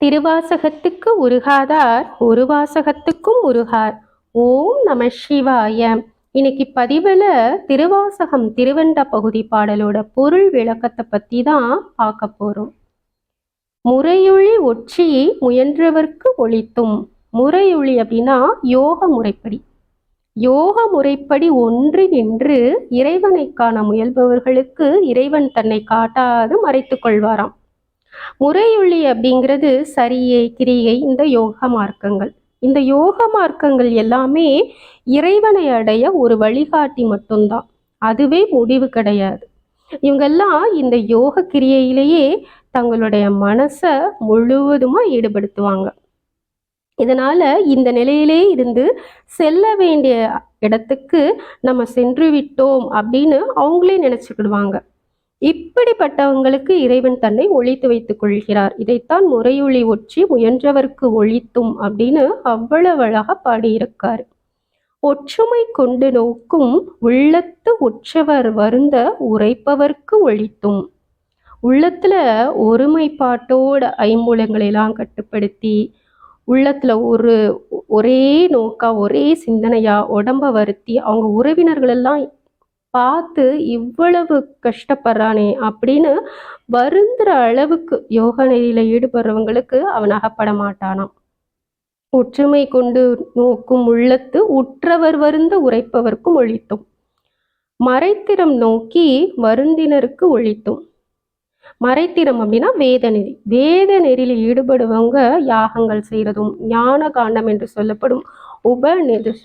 திருவாசகத்துக்கு உருகாதார் ஒரு வாசகத்துக்கும் உருகார். ஓம் நம சிவாய. இன்னைக்கு பதிவில் திருவாசகம் திருவண்ட பகுதி பாடலோட பொருள் விளக்கத்தை பற்றி தான் பார்க்க போகிறோம் முறையொளி ஒற்றி முயன்றவர்க்கு ஒழித்தும். முறையொளி அப்படின்னா யோக முறைப்படி. யோக முறைப்படி ஒன்று நின்று இறைவனை காண முயல்பவர்களுக்கு இறைவன் தன்னை காட்டாது மறைத்து கொள்வாராம். முறையொளி அப்படிங்கிறது சரியை கிரியை இந்த யோக மார்க்கங்கள். இந்த யோக மார்க்கங்கள் எல்லாமே இறைவனை அடைய ஒரு வழிகாட்டி மட்டும்தான். அதுவே முடிவு கிடையாது. இவங்கெல்லாம் இந்த யோக கிரியையிலேயே தங்களுடைய மனசை முழுவதுமா ஈடுபடுத்துவாங்க. இதனால இந்த நிலையிலே இருந்து செல்ல வேண்டிய இடத்துக்கு நம்ம சென்று விட்டோம் அப்படின்னு அவங்களே நினச்சிக்கிடுவாங்க. இப்படிப்பட்டவங்களுக்கு இறைவன் தன்னை ஒழித்து வைத்துக் கொள்கிறார். இதைத்தான் முறையொளி ஒற்றி முயன்றவர்க்கு ஒழித்தும் அப்படின்னு அவ்வளவு பாடியிருக்கார். ஒற்றுமை கொண்டு நோக்கும் உள்ளத்து உற்றவர் வருந்த உரைப்பவர்க்கு ஒழித்தும். உள்ளத்துல ஒருமைப்பாட்டோட ஐம்பூலங்களெல்லாம் கட்டுப்படுத்தி உள்ளத்துல ஒரு ஒரே நோக்கா ஒரே சிந்தனையா உடம்ப வருத்தி அவங்க உறவினர்கள் எல்லாம் பார்த்து இவ்வளவு கஷ்டப்படுறானே அப்படின்னு வருந்துற அளவுக்கு யோக நெறியில ஈடுபடுறவங்களுக்கு அவன் அகப்பட மாட்டானாம். ஒற்றுமை கொண்டு நோக்கும் உள்ளத்து உற்றவர் வருந்த உரைப்பவர்க்கும் ஒழித்தும். மறைத்திறம் நோக்கி வருந்தினருக்கு ஒழித்தும். மறைத்திறம் அப்படின்னா வேத நெறி வேத நெறியில் ஈடுபடுவவங்க யாகங்கள் செய்கிறதும் ஞான காண்டம் என்று சொல்லப்படும் உப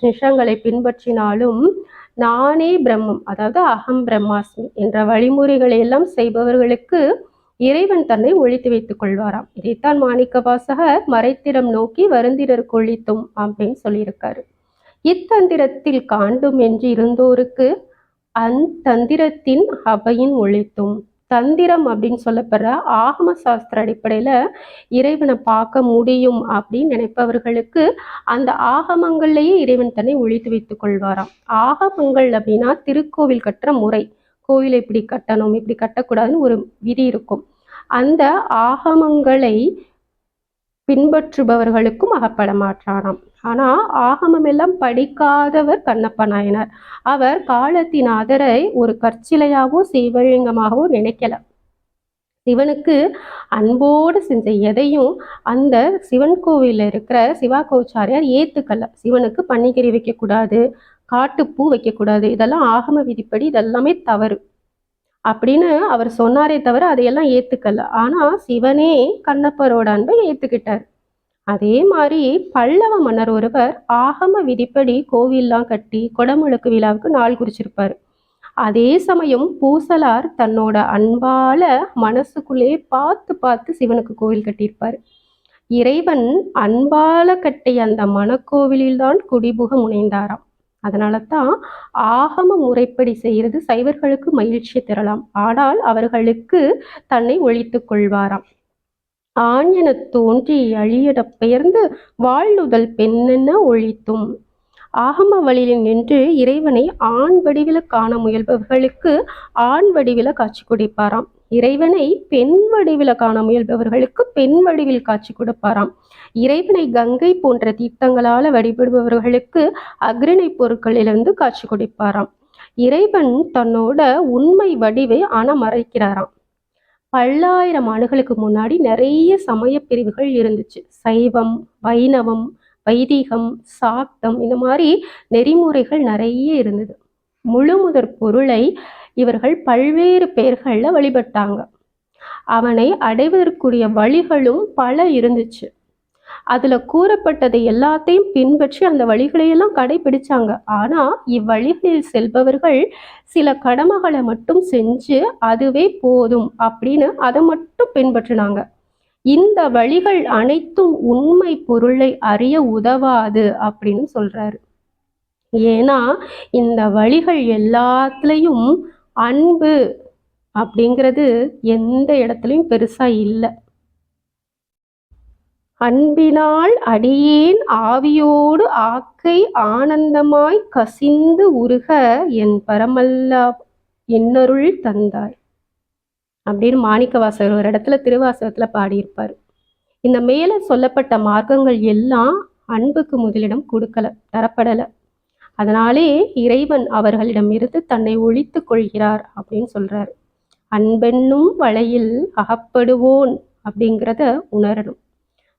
நிஷங்களை பின்பற்றினாலும் நானே பிரம்மம் அதாவது அகம் பிரம்மாஸ்மி என்ற வழிமுறைகளை எல்லாம் செய்பவர்களுக்கு இறைவன் தன்னை ஒழித்து வைத்துக் கொள்வாராம். இதைத்தான் மாணிக்க வாசகர் மறைத்திடம் நோக்கி வருந்திரருக்கு ஒழித்தும் அப்படின்னு சொல்லியிருக்காரு. இத்தந்திரத்தில் காண்டும் என்று இருந்தோருக்கு அந்தந்திரத்தின் அவையின் ஒழித்தும் தந்திரம் அப்படின்னு சொல்லப்படுற ஆகம சாஸ்திர அடிப்படையில் இறைவனை பார்க்க முடியும் அப்படின்னு நினைப்பவர்களுக்கு அந்த ஆகமங்கள்லேயே இறைவன் தன்னை ஒழித்து வைத்துக் கொள்வாராம். ஆகமங்கள் அப்படின்னா திருக்கோவில் கட்டுற முறை. கோவிலை இப்படி கட்டணும் இப்படி கட்டக்கூடாதுன்னு ஒரு விதி இருக்கும். அந்த ஆகமங்களை பின்பற்றுபவர்களுக்கும் அகப்பட மாற்றானாம் ஆனா ஆகமம் எல்லாம் படிக்காதவர் கண்ணப்ப நாயனார். அவர் காலத்தின் அதரை ஒரு கற்சிலையாகவோ சிவலிங்கமாகவோ நினைக்கல. சிவனுக்கு அன்போடு செஞ்ச எதையும் அந்த சிவன் கோவிலில் இருக்கிற சிவா கோச்சாரியார் ஏத்துக்கல. சிவனுக்கு பன்னிக்கறி வைக்கக்கூடாது காட்டுப்பூ வைக்கக்கூடாது இதெல்லாம் ஆகம விதிப்படி இதெல்லாமே தவறு. அப்படின்னு அவர் சொன்னாரே தவிர அதையெல்லாம் ஏத்துக்கல. ஆனா சிவனே கண்ணப்பரோட அன்பை ஏத்துக்கிட்டார். அதே மாதிரி பல்லவ மன்னர் ஒருவர் ஆகம விதிப்படி கோவில்லாம் கட்டி குடமுழுக்கு விழாவுக்கு நாள் குறிச்சிருப்பார். அதே சமயம் பூசலார் தன்னோட அன்பால மனசுக்குள்ளே பார்த்து பார்த்து சிவனுக்கு கோவில் கட்டியிருப்பார். இறைவன் அன்பால கட்டிய அந்த மனக்கோவிலில்தான் குடிபுக முனைந்தாராம். அதனால தான் ஆகம முறைப்படி செய்கிறது சைவர்களுக்கு மகிழ்ச்சி தரலாம். ஆனால் அவர்களுக்கு தன்னை ஒழித்து கொள்வாராம். ஆண் தோன்றி அழியட பெயர்ந்து வாழ்நுதல் பெண்ணென ஒழித்தும்? ஆகம வழியில் நின்று இறைவனை ஆண் வடிவில காண முயல்பவர்களுக்கு ஆண் வடிவில காட்சி கொடுப்பாராம். இறைவனை பெண் வடிவில காண முயல்பவர்களுக்கு பெண் வடிவில் காட்சி கொடுப்பாராம். இறைவனை கங்கை போன்ற தீர்த்தங்களால வழிபடுபவர்களுக்கு அக்ரிணை பொருட்களிலிருந்து காட்சி கொடுப்பாராம். இறைவன் தன்னோட உண்மை வடிவை ஆனா மறைக்கிறாராம் பல்லாயிரம் ஆண்டுகளுக்கு முன்னாடி நிறைய சமய பிரிவுகள் இருந்துச்சு. சைவம் வைணவம் வைதிகம் சாக்தம் இந்த மாதிரி நெறிமுறைகள் நிறைய இருந்தது. முழு முதற் பொருளை இவர்கள் பல்வேறு பெயர்களில் வழிபட்டாங்க. அவனை அடைவதற்குரிய வழிகளும் பல இருந்துச்சு. அதுல கூறப்பட்டதை எல்லாத்தையும் பின்பற்றி அந்த வழிகளையெல்லாம் கடைபிடிச்சாங்க. ஆனா இவ்வழிகளில் செல்பவர்கள் சில கடமைகளை மட்டும் செஞ்சு அதுவே போதும் அப்படின்னு அதை மட்டும் பின்பற்றினாங்க. இந்த வழிகள் அனைத்தும் உண்மை பொருளை அறிய உதவாது அப்படின்னு சொல்றாரு. ஏன்னா இந்த வழிகள் எல்லாத்துலேயும் அன்பு அப்படிங்கிறது எந்த இடத்துலையும் பெருசா இல்லை. அன்பினால் அடியேன் ஆவியோடு ஆக்கை ஆனந்தமாய் கசிந்து உருக என் பரமல்லா என்னருள் தந்தாய். அப்படின்னு மாணிக்க வாசகர் ஒரு இடத்துல திருவாசகத்தில் பாடியிருப்பார். இந்த மேலே சொல்லப்பட்ட மார்க்கங்கள் எல்லாம் அன்புக்கு முதலிடம் கொடுக்கல தரப்படலை. அதனாலே இறைவன் அவர்களிடமிருந்து தன்னை ஒழித்து கொள்கிறார் அப்படின்னு சொல்றாரு. அன்பென்னும் வலையில் அகப்படுவோன் அப்படிங்கிறத உணரணும்.